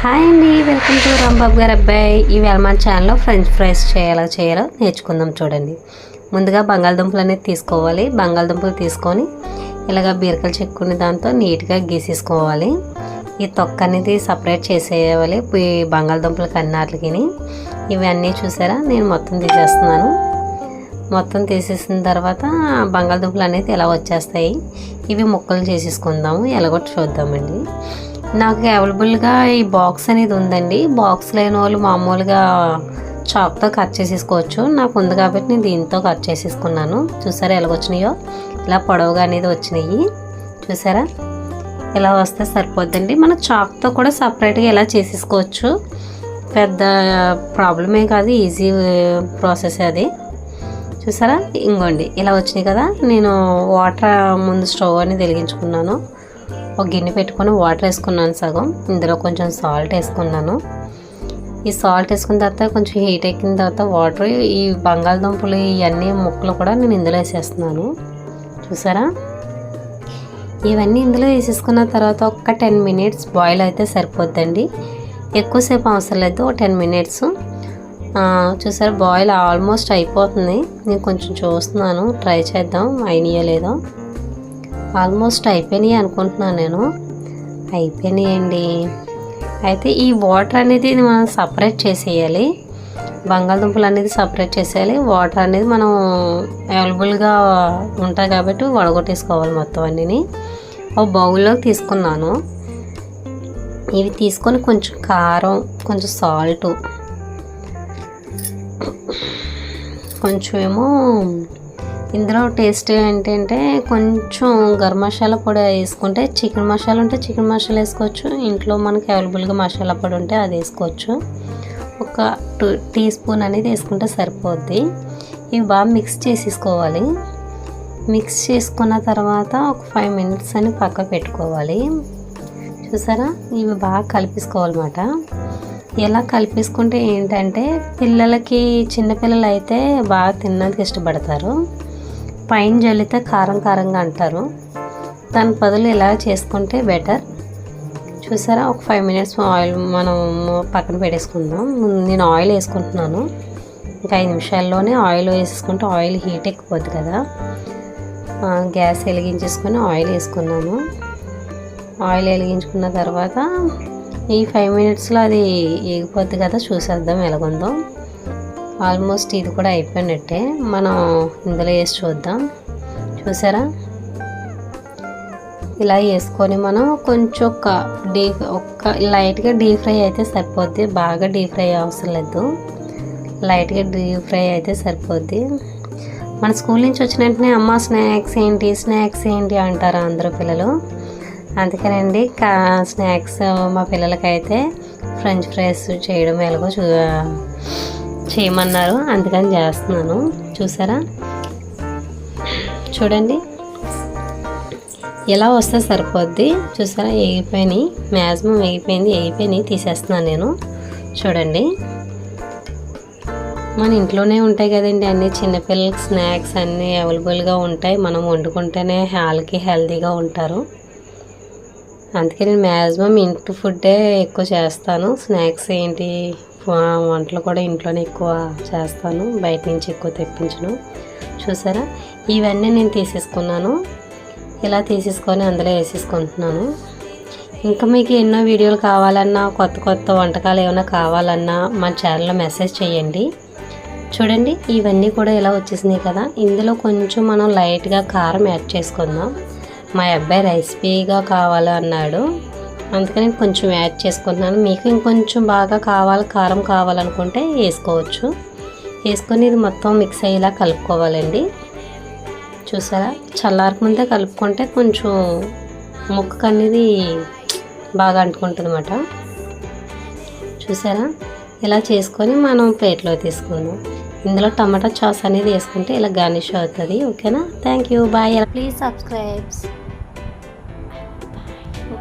Hi అండి welcome to Rambabu గారు అబ్బాయి. ఈవేళ మన ఛానల్లో ఫ్రెంచ్ ఫ్రైస్ చేయాలో చేయాలో నేర్చుకుందాం చూడండి. ముందుగా బంగాళదుంపలు అనేది తీసుకోవాలి. బంగాళదుంపలు తీసుకొని ఇలాగ బీరకలు చెక్కుని దాంతో నీట్గా గీసేసుకోవాలి. ఈ తొక్క అనేది సపరేట్ చేసేయాలి. ఈ బంగాళదుంపలకి అన్నిటికి ఇవన్నీ చూసారా? నేను మొత్తం తీసేస్తున్నాను. మొత్తం తీసేసిన తర్వాత బంగాళదుంపలు అనేది ఎలా వచ్చేస్తాయి? ఇవి ముక్కలు చేసేసుకుందాము. ఎలాగొట్టు చూద్దామండి. నాకు అవైలబుల్గా ఈ బాక్స్ అనేది ఉందండి. బాక్స్ లేని వాళ్ళు మామూలుగా చాక్తో కట్ చేసేసుకోవచ్చు. నాకు ఉంది కాబట్టి నేను దీంతో కట్ చేసేసుకున్నాను. చూసారా ఎలాగొచ్చినాయో ఇలా పొడవుగా అనేది వచ్చినాయి. చూసారా? ఇలా వస్తే సరిపోద్దండి. మన చాక్తో కూడా సపరేట్గా ఇలా చేసేసుకోవచ్చు? పెద్ద ప్రాబ్లమే కాదు ఈజీ ప్రాసెస్ అది. చూసారా? ఇంకోండి ఇలా వచ్చినాయి కదా. నేను వాటర్ ముందు స్టవ్ అని వెలిగించుకున్నాను. ఒక గిన్నె పెట్టుకొని వాటర్ వేసుకున్నాను సగం. ఇందులో కొంచెం సాల్ట్ వేసుకున్నాను. ఈ సాల్ట్ వేసుకున్న తర్వాత కొంచెం హీట్ ఎక్కిన తర్వాత వాటర్ ఈ బంగాళదుంపలు ఇవన్నీ ముక్కలు కూడా నేను ఇందులో వేసేస్తున్నాను. చూసారా? ఇవన్నీ ఇందులో వేసేసుకున్న తర్వాత ఒక టెన్ మినిట్స్ బాయిల్ అయితే సరిపోద్దండి. ఎక్కువసేపు అవసరం లేదు ఒక టెన్ మినిట్స్. చూసారా? బాయిల్ ఆల్మోస్ట్ అయిపోతుంది. నేను కొంచెం చూస్తున్నాను ట్రై చేద్దాం అయినాయో లేదో? ఆల్మోస్ట్ అయిపోయినాయి అనుకుంటున్నాను నేను. అయిపోయినాయండి. అయితే ఈ వాటర్ అనేది మనం సపరేట్ చేసేయాలి. బంగాళదుంపలు అనేది సపరేట్ చేసేయాలి. వాటర్ అనేది మనం అవైలబుల్గా ఉంటాయి కాబట్టి వడగొట్టేసుకోవాలి మొత్తం అన్నీ ఒక బౌల్లోకి తీసుకున్నాను. ఇవి తీసుకొని కొంచెం కారం కొంచెం సాల్ట్ కొంచెం ఏమో ఇందులో టేస్ట్ ఏంటంటే కొంచెం గరం మసాలా పొడి వేసుకుంటే చికెన్ మసాలా ఉంటే చికెన్ మసాలా వేసుకోవచ్చు. ఇంట్లో మనకి అవైలబుల్గా మసాలా పొడి ఉంటే అది వేసుకోవచ్చు. ఒక టూ టీ స్పూన్ అనేది వేసుకుంటే సరిపోద్ది. ఇవి బాగా మిక్స్ చేసేసుకోవాలి. మిక్స్ చేసుకున్న తర్వాత ఒక ఫైవ్ మినిట్స్ అని పక్క పెట్టుకోవాలి. చూసారా? ఇవి బాగా కలిపేసుకోవాలన్నమాట. ఎలా కలిపేసుకుంటే ఏంటంటే పిల్లలకి చిన్నపిల్లలు అయితే బాగా తినడానికి ఇష్టపడతారు. పైన జల్లితే కారం కారంగా అంటారు. దాని బదులు ఇలా చేసుకుంటే బెటర్ చూసారా? ఒక ఫైవ్ మినిట్స్ ఆయిల్ మనం పక్కన పెట్టేసుకుందాం. నేను ఆయిల్ వేసుకుంటున్నాను. ఇంకా ఐదు నిమిషాల్లోనే ఆయిల్ వేసుకుంటే ఆయిల్ హీట్ ఎక్కిపోద్ది కదా. గ్యాస్ వెలిగించేసుకొని ఆయిల్ వేసుకున్నాను. ఆయిల్ వెలిగించుకున్న తర్వాత ఈ ఫైవ్ మినిట్స్లో అది ఎగిపోద్ది కదా. చూసేద్దాం ఎలాగుందో. ఆల్మోస్ట్ ఇది కూడా అయిపోయినట్టే. మనం ఇందులో వేసి చూద్దాం. చూసారా? ఇలా వేసుకొని మనం కొంచెం ఒక డీప్ ఒక్క లైట్గా డీప్ ఫ్రై అయితే సరిపోద్ది. బాగా డీప్ ఫ్రై అవసరం లేదు. లైట్గా డీప్ ఫ్రై అయితే సరిపోద్ది. మన స్కూల్ నుంచి వచ్చిన వెంటనే అమ్మ స్నాక్స్ ఏంటి స్నాక్స్ ఏంటి అంటారు అందరూ పిల్లలు. అందుకేనండి కా స్నాక్స్ మా పిల్లలకైతే ఫ్రెంచ్ ఫ్రైస్ చేయడం ఎలాగో చూ చేయమన్నారు. అందుకని చేస్తున్నాను. చూసారా? చూడండి. ఎలా వస్తే సరిపోద్ది? చూసారా? ఎగిపోయినాయి మ్యాక్సిమం ఎగిపోయింది ఎగిపోయినాయి తీసేస్తున్నాను నేను. చూడండి. మన ఇంట్లోనే ఉంటాయి కదండి అన్ని. చిన్నపిల్లలకి స్నాక్స్ అన్నీ అవైలబుల్గా ఉంటాయి. మనం వండుకుంటేనే వాళ్ళకి హెల్తీగా ఉంటారు. అందుకే నేను మ్యాక్సిమం ఇంటి ఫుడ్డే ఎక్కువ చేస్తాను. స్నాక్స్ ఏంటి? వంటలు కూడా ఇంట్లోనే ఎక్కువ చేస్తాను. బయట నుంచి ఎక్కువ తెప్పించను. చూసారా? ఇవన్నీ నేను తీసేసుకున్నాను. ఇలా తీసేసుకొని అందులో వేసేసుకుంటున్నాను. ఇంకా మీకు ఎన్నో వీడియోలు కావాలన్నా కొత్త కొత్త వంటకాలు ఏమైనా కావాలన్నా మా ఛానల్లో మెసేజ్ చేయండి. చూడండి ఇవన్నీ కూడా ఇలా వచ్చేసినాయి కదా. ఇందులో కొంచెం మనం లైట్గా కారం యాడ్ చేసుకుందాం. మా అబ్బాయి రెసిపీగా కావాలి అన్నాడు అందుకని కొంచెం యాడ్ చేసుకుంటున్నాను. మీకు ఇంకొంచెం బాగా కావాలి కారం కావాలనుకుంటే వేసుకోవచ్చు. వేసుకొని ఇది మొత్తం మిక్స్ అయ్యేలా కలుపుకోవాలండి. చూసారా? చల్లారక ముందే కలుపుకుంటే కొంచెం ముక్కకు అనేది బాగా అంటుకుంటుంది అన్నమాట చూసారా? ఇలా చేసుకొని మనం ప్లేట్లో తీసుకుందాం. ఇందులో టమాటా చాస్ అనేది వేసుకుంటే ఇలా గార్నిష్ అవుతుంది. ఓకేనా? Thank you. Bye. Please subscribes.